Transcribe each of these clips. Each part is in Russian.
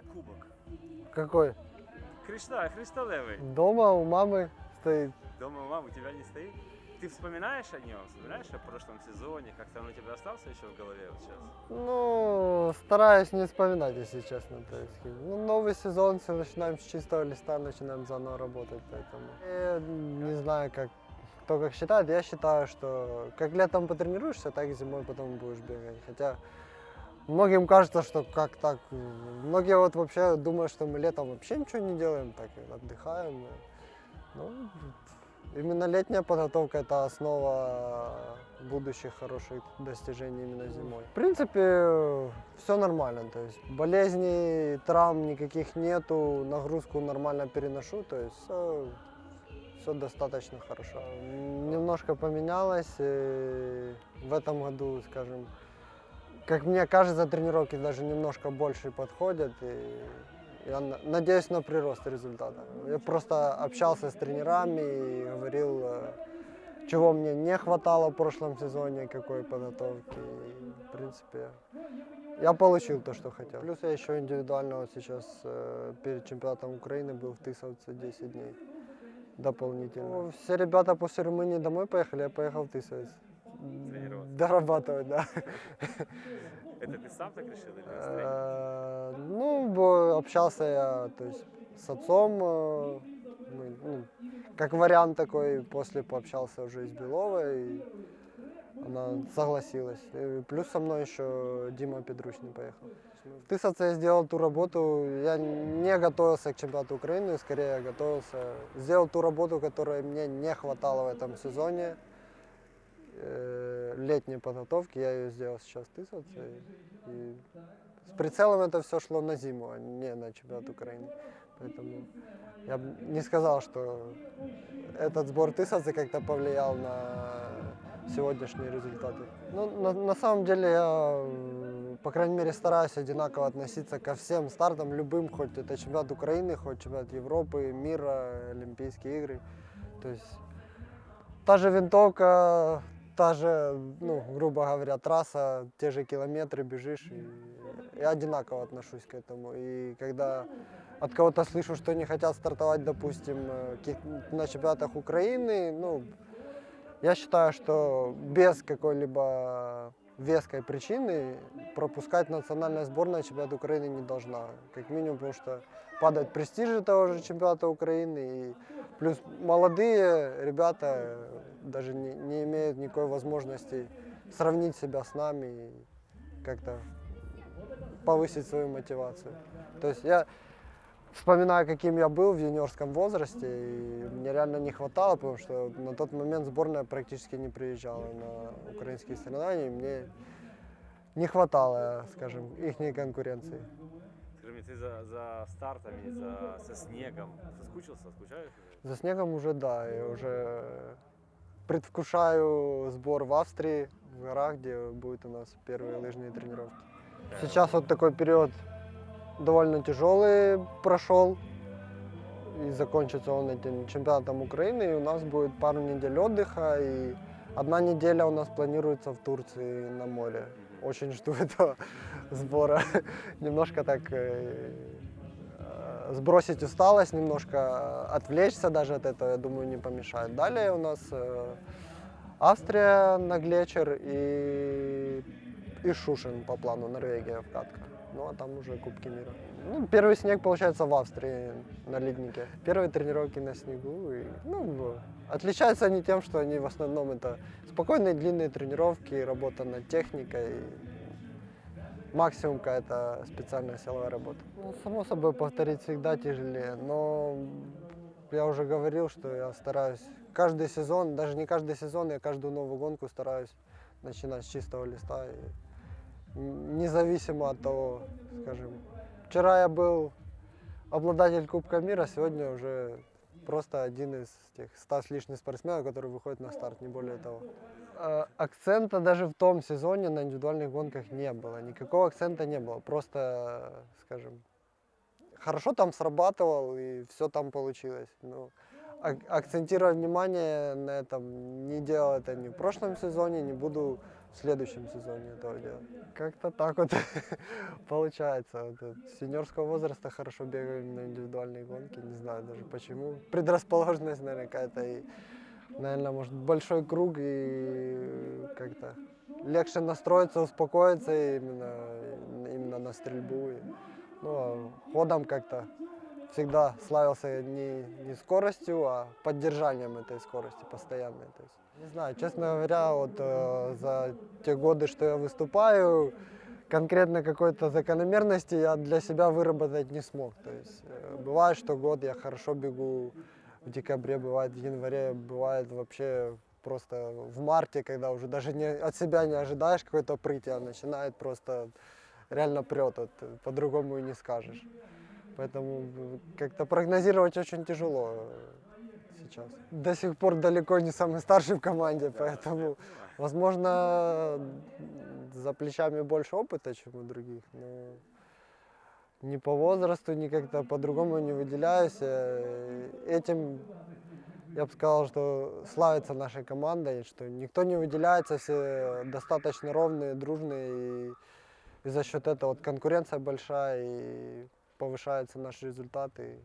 Є кубок. Какой? Христа, Христолевий. Дома у мамы стоит. Дома мама у тебя не стоит? Ты вспоминаешь о нем? Вспоминаешь о прошлом сезоне? Как-то он у тебя остался еще в голове вот сейчас? Ну, стараюсь не вспоминать, если честно. То есть, ну, новый сезон, все начинаем с чистого листа, начинаем заново работать, поэтому. Я не знаю, как кто как считает, я считаю, что как летом потренируешься, так и зимой потом будешь бегать. Хотя многим кажется, что как так. Многие вот вообще думают, что мы летом вообще ничего не делаем, так и отдыхаем. Ну, именно летняя подготовка это основа будущих хороших достижений именно зимой. В принципе, все нормально. То есть болезней, травм никаких нету, нагрузку нормально переношу, то есть все, все достаточно хорошо. Немножко поменялось. в этом году, скажем, как мне кажется, тренировки даже немножко больше подходят. И я на- надеюсь на прирост результата. Я просто общался с тренерами и говорил, э, чего мне не хватало в прошлом сезоне, какой подготовки. И, в принципе, я получил то, что хотел. Плюс я еще индивидуально вот сейчас э, перед чемпионатом Украины был в Тысовце 10 дней дополнительно. Ну, Все ребята после Румынии домой поехали, я поехал в Тысовец. Тренироваться. Дорабатывать, да. Это ты сам так решил или? Э, Ну, общался я, то есть, с отцом, э, мы, ну, как вариант такой, после пообщался уже с Беловой, и она согласилась. И плюс со мной еще Дима Педручный поехал. В Тысовце я сделал ту работу, я не готовился к чемпионату Украины, скорее я готовился, сделал ту работу, которой мне не хватало в этом сезоне, э, летней подготовки, я ее сделал сейчас Тысовце. И, с прицелом это все шло на зиму, а не на чемпионат Украины. Поэтому я бы не сказал, что этот сбор Тысовцы как-то повлиял на сегодняшние результаты. Ну, на, на самом деле я, по крайней мере, стараюсь одинаково относиться ко всем стартам, любым, хоть это чемпионат Украины, хоть чемпионат Европы, мира, Олимпийские игры. То есть та же винтовка, та же, ну, грубо говоря, трасса, те же километры бежишь, и я одинаково отношусь к этому. И когда от кого-то слышу, что не хотят стартовать, допустим, э, на чемпионатах Украины, ну, я считаю, что без какой-либо веской причины пропускать национальная сборная чемпионат Украины не должна. Как минимум, потому что падает престиж того же чемпионата Украины. И плюс молодые ребята даже не, не имеют никакой возможности сравнить себя с нами и как-то повысить свою мотивацию. То есть я вспоминаю, каким я был в юниорском возрасте, и мне реально не хватало, потому что на тот момент сборная практически не приезжала на украинские соревнования, и мне не хватало, скажем, их конкуренции. Скажи ты за, за стартами, за, со снегом соскучился, скучаешь уже? За снегом уже да, я уже предвкушаю сбор в Австрии, в горах, где будут у нас первые лыжные тренировки. Сейчас вот такой период довольно тяжелый прошел. И закончится он этим чемпионатом Украины. И у нас будет пару недель отдыха. И одна неделя у нас планируется в Турции на море. Очень жду этого сбора. Немножко так э, сбросить усталость, немножко отвлечься даже от этого, я думаю, не помешает. Далее у нас э, Австрия на Глечер и, и Шушин по плану, Норвегия в катках. Ну а там уже Кубки мира. Ну, первый снег получается в Австрии на леднике. Первые тренировки на снегу. И, ну, отличаются они тем, что они в основном это спокойные длинные тренировки, работа над техникой. Максимум какая-то специальная силовая работа. Ну, само собой, повторить всегда тяжелее, но я уже говорил, что я стараюсь каждый сезон, даже не каждый сезон, я каждую новую гонку стараюсь начинать с чистого листа. И независимо от того, скажем, вчера я был обладатель Кубка мира, сегодня уже просто один из тех ста с лишним спортсменов, который выходит на старт, не более того. Э, Акцента даже в том сезоне на индивидуальных гонках не было. Никакого акцента не было. Просто, скажем, хорошо там срабатывал и все там получилось. Ну, ак- акцентировать внимание на этом не делал это ни в прошлом сезоне, не буду в следующем сезоне этого делать. Как-то так вот получается. Вот, с юниорского возраста хорошо бегаем на индивидуальные гонки, не знаю даже почему. Предрасположенность, наверное, какая-то. И, наверное, может, большой круг и как-то легче настроиться, успокоиться именно, именно на стрельбу. И, ну, а ходом как-то всегда славился не, не скоростью, а поддержанием этой скорости постоянной. То есть, не знаю, честно говоря, вот э, за те годы, что я выступаю, конкретно какой-то закономерности я для себя выработать не смог. То есть э, бывает, что год я хорошо бегу в декабре, бывает в январе, бывает вообще просто в марте, когда уже даже не, от себя не ожидаешь какой-то прыти, а начинает просто реально прет, вот, по-другому и не скажешь. Поэтому как-то прогнозировать очень тяжело э, сейчас. До сих пор далеко не самый старший в команде, поэтому, возможно, за плечами больше опыта, чем у других. Но ни по возрасту, ни как-то по-другому не выделяюсь. Э, Этим я бы сказал, что славится наша команда, и что никто не выделяется, все достаточно ровные, дружные, и, и за счет этого вот конкуренция большая, и повышаются наши результаты,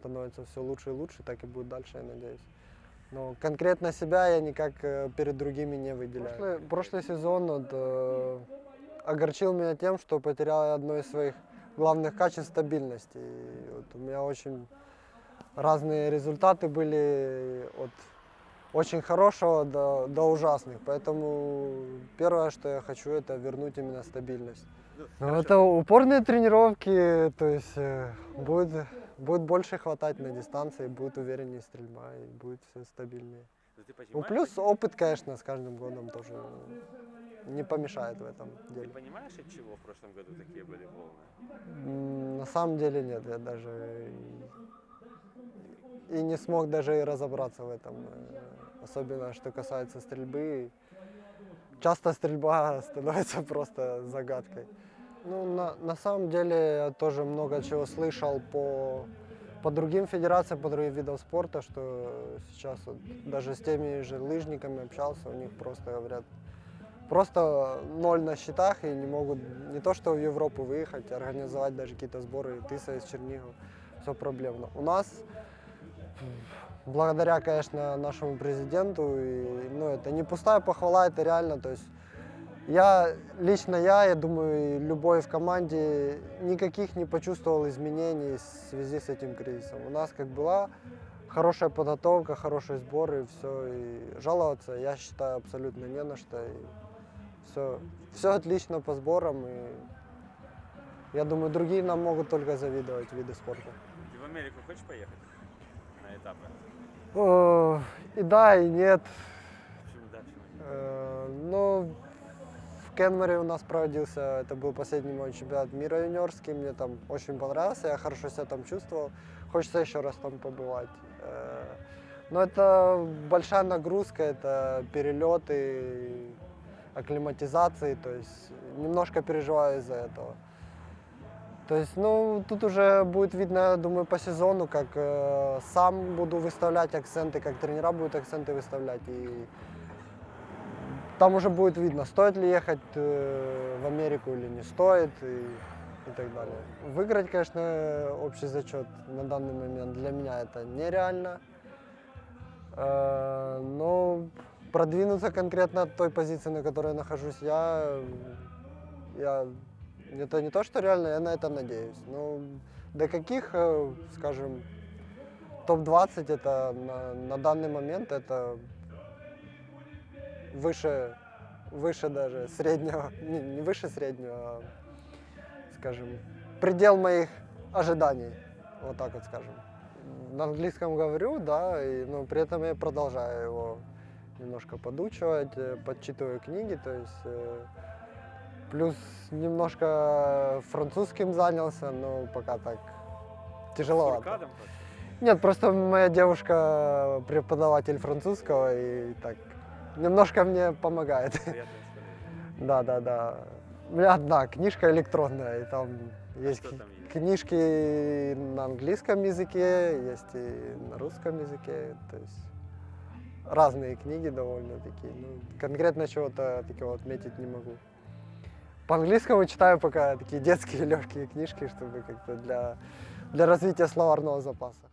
становится все лучше и лучше, так и будет дальше, я надеюсь. Но конкретно себя я никак э, перед другими не выделяю. Прошлый, прошлый сезон вот, э, огорчил меня тем, что потерял я одно из своих главных качеств стабильности. И вот у меня очень разные результаты были от очень хорошего до, до ужасных. Поэтому первое, что я хочу, это вернуть именно стабильность. Ну, это упорные тренировки, то есть э, будет, будет больше хватать на дистанции, будет увереннее стрельба и будет все стабильнее. Ну, ты Ну, плюс опыт, конечно, с каждым годом тоже не помешает в этом ты деле. понимаешь, от чего в прошлом году такие были волны? На самом деле нет, я даже и, и не смог даже и разобраться в этом. э, Особенно, что касается стрельбы. Часто стрельба становится просто загадкой. Ну, на, на самом деле я тоже много чего слышал по, по другим федерациям, по другим видам спорта, что сейчас вот даже с теми же лыжниками общался, у них просто говорят, просто ноль на счетах и не могут не то что в Европу выехать, организовать даже какие-то сборы, Тыса из Чернигова, все проблемно. У нас, благодаря, конечно, нашему президенту, и, ну, это не пустая похвала, это реально, то есть я, лично я, я думаю, любой в команде никаких не почувствовал изменений в связи с этим кризисом. У нас как была хорошая подготовка, хороший сбор и все. И жаловаться, я считаю, абсолютно не на что. И все, все отлично по сборам. И я думаю, другие нам могут только завидовать виды спорта. Ты в Америку хочешь поехать на этапы? О, и да, и нет. Почему да, почему нет? Э, Ну, в у нас проводился, это был последний мой чемпионат мира юниорский, мне там очень понравился, я хорошо себя там чувствовал, хочется еще раз там побывать. Э, Но это большая нагрузка, это перелеты, акклиматизации, то есть немножко переживаю из-за этого. То есть, ну, тут уже будет видно, я думаю, по сезону, как э, сам буду выставлять акценты, как тренера будут акценты выставлять. И там уже будет видно, стоит ли ехать э, в Америку или не стоит и, и так далее. Выиграть, конечно, общий зачет на данный момент для меня это нереально. Э, но продвинуться конкретно от той позиции, на которой я нахожусь я, я это не то, что реально, я на это надеюсь. Ну, до каких, э, скажем, топ-20 это на, на данный момент это выше, выше даже среднего, не, не выше среднего, а, скажем, предел моих ожиданий, вот так вот скажем. На английском говорю, да, и, но при этом я продолжаю его немножко подучивать, э, подчитываю книги, то есть э, плюс немножко французским занялся, но пока так тяжеловато. Просто? Нет, просто моя девушка преподаватель французского и так немножко мне помогает. Да, да, да. У меня одна книжка электронная, и там есть что ки- там есть? книжки на английском языке, есть и на русском языке. То есть разные книги довольно-таки. Ну, конкретно чего-то такого отметить не могу. По английскому читаю пока такие детские легкие книжки, чтобы как-то для, для развития словарного запаса.